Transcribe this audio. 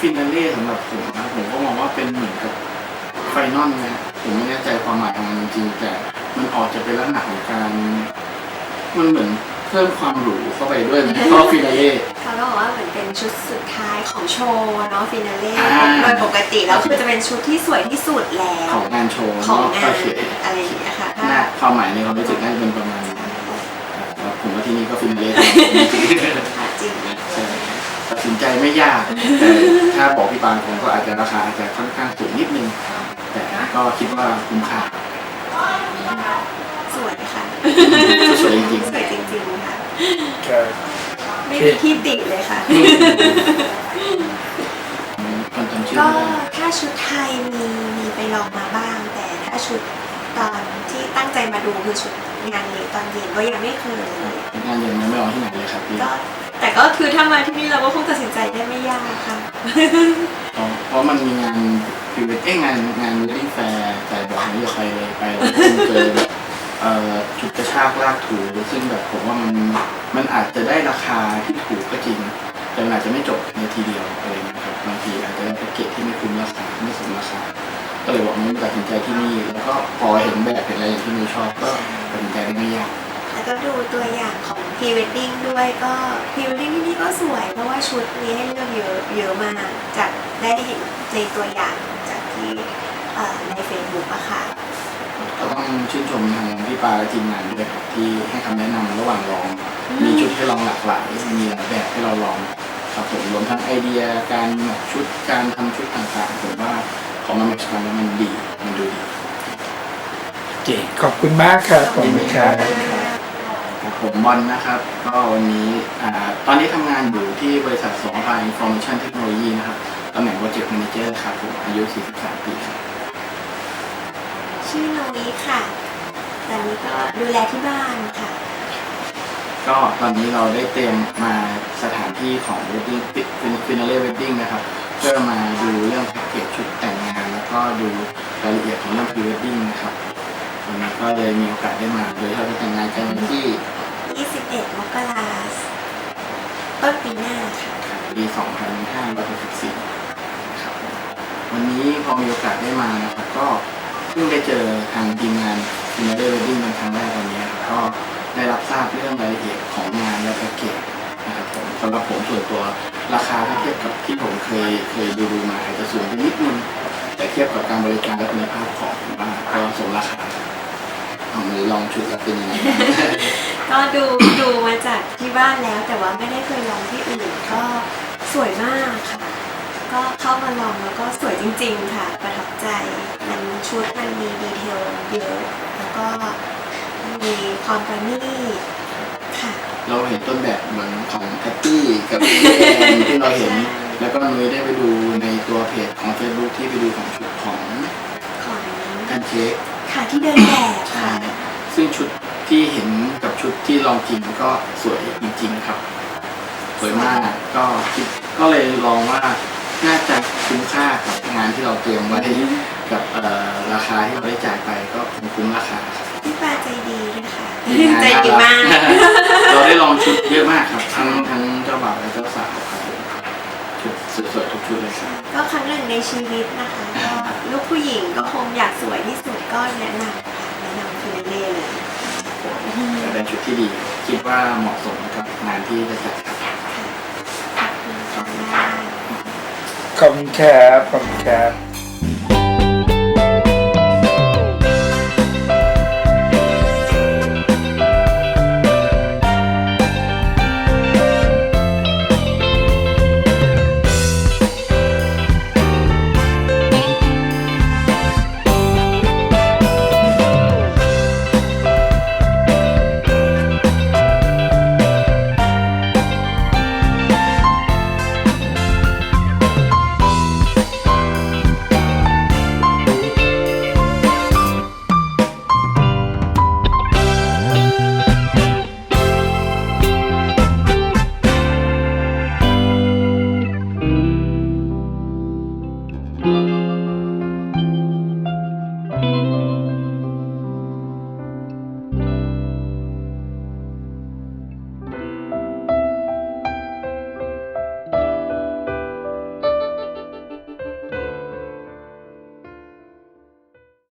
ฟินาเล่สำหรับผมนะผมก็มองว่าเป็นเหมือนกับไฟนอลนะผมไม่แน่ใจความหมายของมันจริงๆแต่มันออกจะเป็นลักษณะของการมันเหมือนเพิ่มความหรูเข้าไปด้วยนะก็ฟินาเล่เขาก็บอกว่าเหมือนเป็นชุดสุดท้ายของโชว์เนาะฟินาเล่อ่าโดยปกติแล้วคือจะเป็นชุดที่สวยที่สุดแล้วของงานโชว์ของเนาะงาก็นเขียนอะไรอย่างเงี้ยค่ะหน้าถ้าความหมายในความรู้สึกน่าจะเป็นประมาณนี้ครับผมว่าที่นี่ก็ฟินาเล่จริงๆค่ะจริงใช่ ตัดสินใจไม่ยากแต่ถ้าบอกพี่ปานผมก็อาจจะราคาอาจจะค่อนข้างสูงนิดนึง แต่ก็คิดว่าคุ้มค่าสวยค่ะ สวยจริงสวยจริงๆค่ะครับไม่มีที่ติเลยค่ะๆคนจำชื่อก็ไม่ได้ถ้าชุดไทยมีมีไปลองมาบ้าง แต่ถ้าชุดตอนที่ตั้งใจมาดูคือชุดงานเลี้ยงตอนเย็นก็ยังไม่เคยเลยงานยังไม่ออกที่ไหนเลยครับพี่ก็แต่ก็คือ ถ้ามาที่นี่เราก็คงตัดสินใจได้ไม่ยากค่ะเพราะเพราะมันมีงานพิเวทเอ้ยงานงานวีดิ้งแฟร์แต่บอกไม่อยาไปเลยไปแล้วคงเจอแบบเอ่อจุดกระชากลากถูซึ่งแบบผมว่ามันมันอาจจะได้ราคาที่ถูกก็จริง แต่มันอาจจะไม่จบในทีเดียวอะไรเงี้ยครับบางทีอาจจะได้แพ็กเกจที่ไม่คุ้มราคาไม่สมราคาก็เลยบอกมันตัดสินใจที่นี่แล้วก็พอเห็นแบบเห็นอะไรอย่างที่มีชอบก็ตัดสินใจได้ไม่ยาก ก็ดูตัวอย่างของพรีเวดดิ้งด้วยก็พรีเวดดิ้งที่นี่ก็สวย เพราะว่าชุดมีให้เลือกเยอะเยอะมากจากได้เห็นในตัวอย่างจากที่ในเฟซบุ๊กอะค่ะก็ต้องชื่นชมทางพี่ปาและทีมงานด้วยครับที่ให้คำแนะนำระหว่างลอง มีชุดให้ลองหลากหลายมีหลายแบบให้เราลองครับผมรวมทั้งไอเดียการแมทชุดการทำชุดต่างๆผมว่าของมันแมทช์กันแล้วมันดีมันดูดี โอเคขอบคุณมากครับขอบคุณครับครับ ผมบอลนะครับ ก็วันนี้อ่าตอนนี้ทำงานอยู่ที่บริษัทสองพายอินฟอร์เมชันเทคโนโลยีนะครับตำแหน่งโปรเจกต์แมเนเจอร์ครับผมอายุ 43 ปีครับชื่อโนวิค่ะตอนนี้ก็ดูแลที่บ้านค่ะ ก็ตอนนี้เราได้เตรียมมาสถานที่ของ wedding finale wedding นะครับ เพื่อมาดูเรื่องแพ็กเกจชุดแต่งงาน แล้วก็ดูรายละเอียดของเรื่อง pre wedding นะครับวันนี้ก็เลยมีโอกาสได้มาโดยเราจะแต่งงานกันวันที่ 21 มกราคมต้นปีหน้าค่ะ ปี 2564ครับวันนี้พอมีโอกาสได้มานะครับก็เพิ่งได้เจอทางทีมงาน finale wedding เป็นครั้งแรกวันนี้ครับก็ได้รับทราบเรื่องรายละเอียดของงานและแพ็กเกจนะครับผมสำหรับผมส่วนตัวราคาถ้าเทียบกับที่ผมเคยเคยดูดูมาอาจจะสูงไปนิดนึงแต่เทียบกับการบริการและคุณภาพของผมว่าก็สมราคาเอามือลองชุดแล้วเป็นยังไงก็ดูดูมาจากที่บ้านแล้วแต่ว่าไม่ได้เคยลองที่อื่นก็ สวยมากค่ะ ก็เข้ามาลองแล้วก็สวยจริง ๆ ค่ะ ประทับใจ มันชุดมันมีดีเทลเยอะ แล้วก็มีความประณีตค่ะ เราเห็นต้นแบบเหมือนของแพตตี้กับพี่แอนที่เราเห็น แล้วก็นุ้ยได้ไปดูในตัวเพจของ Facebook ที่ไปดูของชุดของของแอนเค้กค่ะที่เดินแบบใช่ค่ะ ซึ่งชุดที่เห็นกับชุดที่ลองจริงก็สวยจริง ๆ ครับสวยมากก็คิด ก็เลยลองว่าน่าจะคุ้มค่ากับงานที่เราเตรียมไว้กับเอ่อราคาที่เราได้จ่ายไปก็คงคุ้มราคาครับ พี่ปาใจดีนะคะทีมงานใจดีมากน่รัเราได้ลองชุดเยอะมากครับ ทั้งทั้งเจ้าบ่าวและเจ้าสาวครับผมชุดสวยๆทุกชุดเลยครับ ก็ครั้งหนึ่งในชีวิตนะคะก็ลูกผู้หญิงก็คงอยากสวยที่สุดก็แนะนำค่ะแนะนำฟินาเล่เลยแต่เป็นชุดที่ดี คิดว่าเหมาะสมกับงานที่จะจัด ครับข